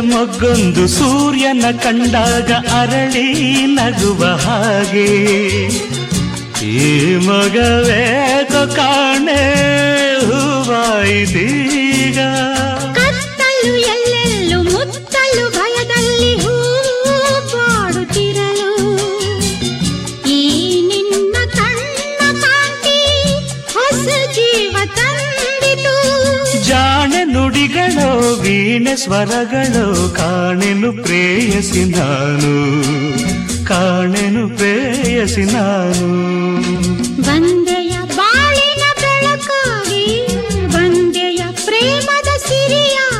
ಮೊಗ್ಗೊಂದು ಸೂರ್ಯನ ಕಂಡಾಗ ಅರಳಿ ನಗುವ ಹಾಗೆ. ಈ ಮಗವೇಕೋ ಕಾಣೆ ಹೂವಾಯಿತೀಗ ವೀಣೆ ಸ್ವರಗಳೋ ಕಾಣೆನು ಪ್ರೇಯಸಿ ನಾನು ಕಾಣೆನು ಪ್ರೇಯಸಿ ನಾನು ಬಂದೆಯ ಬಾಳಿನ ಬೆಳಕಾಗಿ ಬಂದೆಯ ಪ್ರೇಮದ ಸಿರಿಯಾಗಿ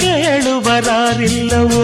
ಕೇಳುವರಾರಿಲ್ಲವೋ